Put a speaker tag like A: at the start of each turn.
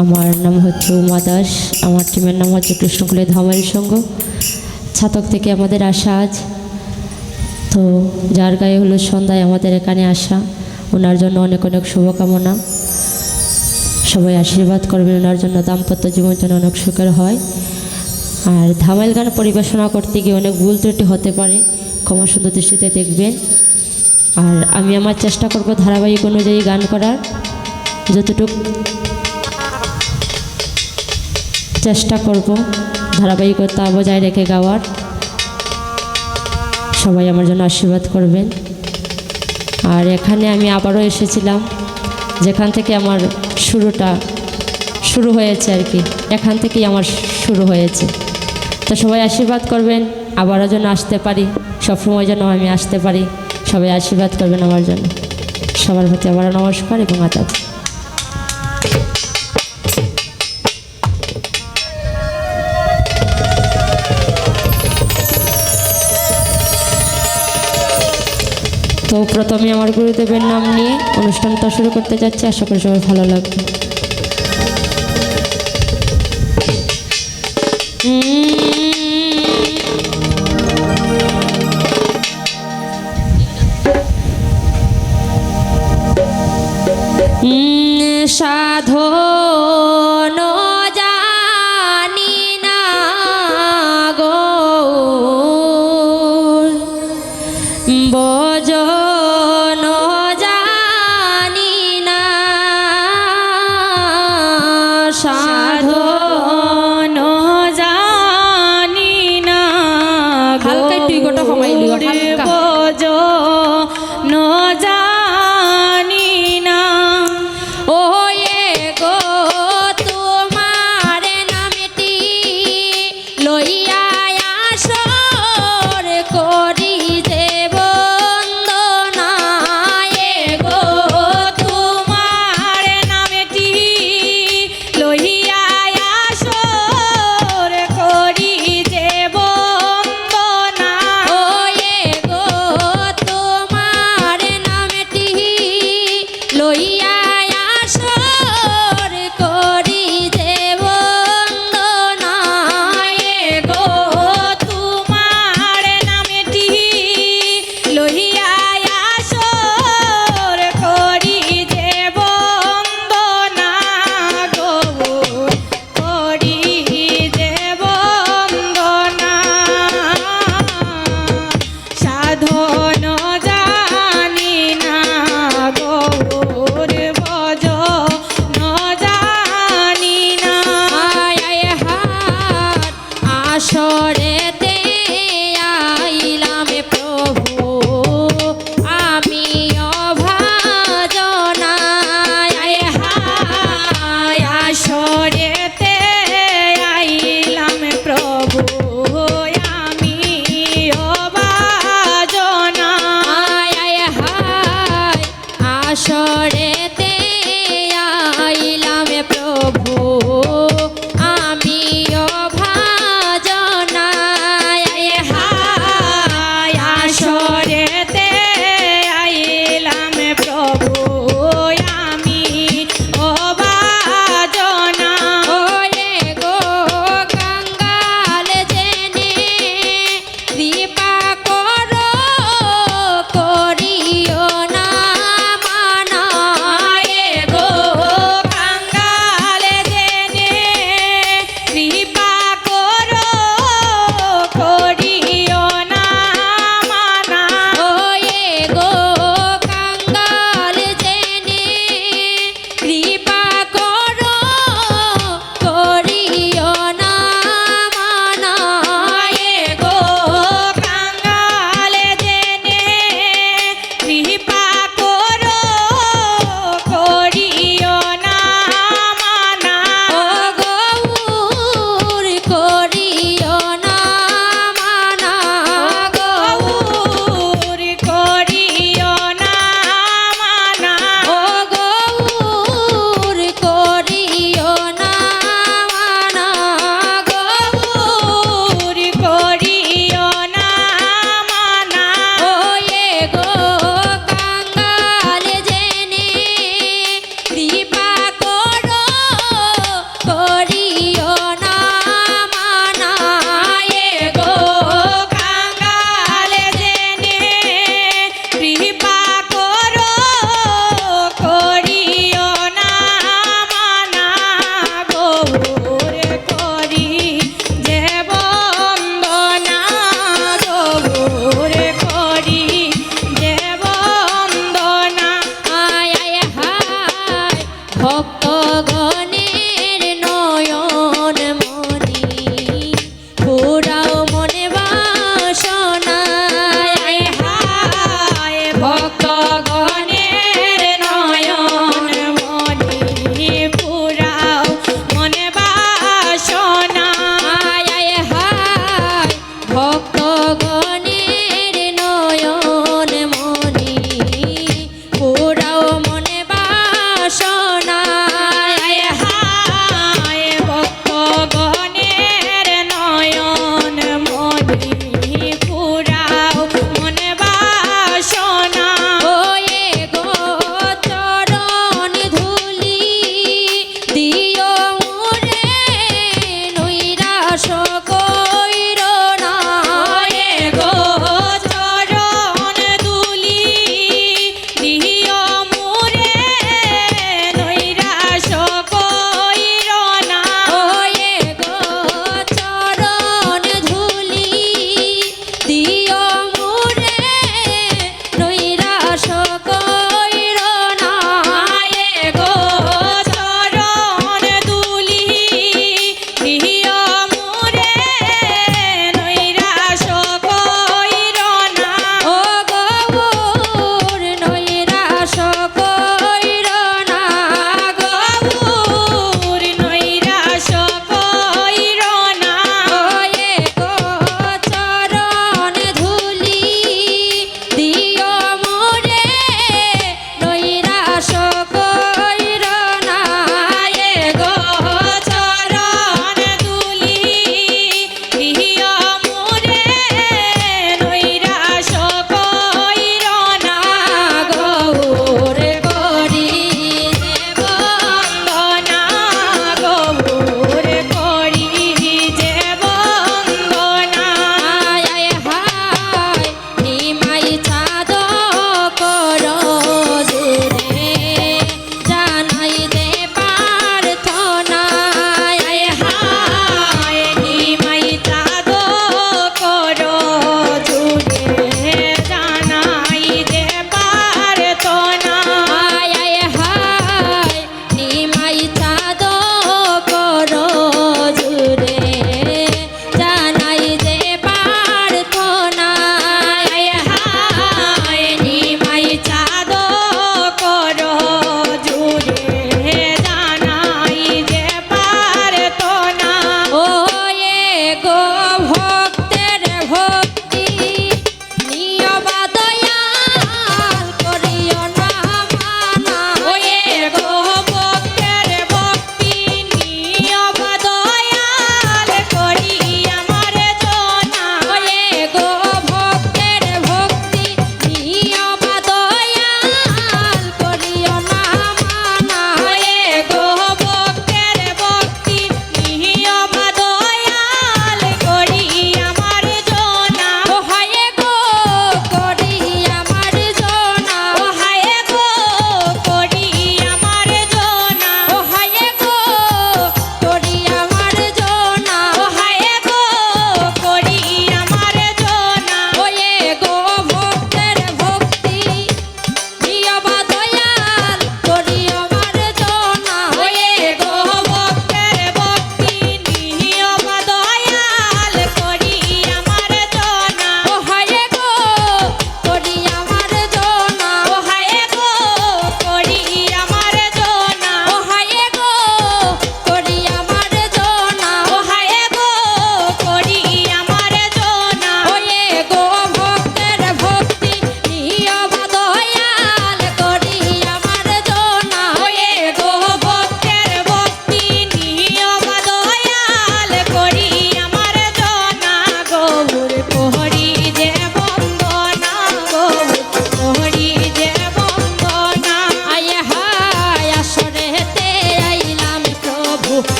A: আমার নাম হচ্ছে উমা দাস। আমার টিমের নাম হচ্ছে কৃষ্ণকুলের ধামাইল সংঘ। ছাতক থেকে আমাদের আসা আজ। তো যার গায়ে হলো সন্ধ্যায় আমাদের এখানে আসা, ওনার জন্য অনেক অনেক শুভকামনা। সবাই আশীর্বাদ করবেন, ওনার জন্য দাম্পত্য জীবন যেন অনেক সুখের হয়। আর ধামাইল গান পরিবেশনা করতে গিয়ে অনেক ভুল ত্রুটি হতে পারে, ক্ষমা সুন্দর দৃষ্টিতে দেখবেন। আর আমি আমার চেষ্টা করব ধারাবাহিক অনুযায়ী গান করার। যতটুক চেষ্টা করব ধারাবাহিকতা বজায় রেখে গাওয়ার। সবাই আমার জন্য আশীর্বাদ করবেন। আর এখানে আমি আবারও এসেছিলাম, যেখান থেকে আমার শুরুটা শুরু হয়েছে আর কি। এখান থেকেই আমার শুরু হয়েছে। তো সবাই আশীর্বাদ করবেন, আবারও যেন আসতে পারি, সবসময় যেন আমি আসতে পারি। সবাই আশীর্বাদ করবেন আমার জন্য। সবার প্রতি আবারও নমস্কার এবং আদাব। তো প্রথমে আমার গুরুদেবের নাম নিয়ে অনুষ্ঠানটা শুরু করতে যাচ্ছি। আশা করি সবাই ভালো লাগবে। সাধন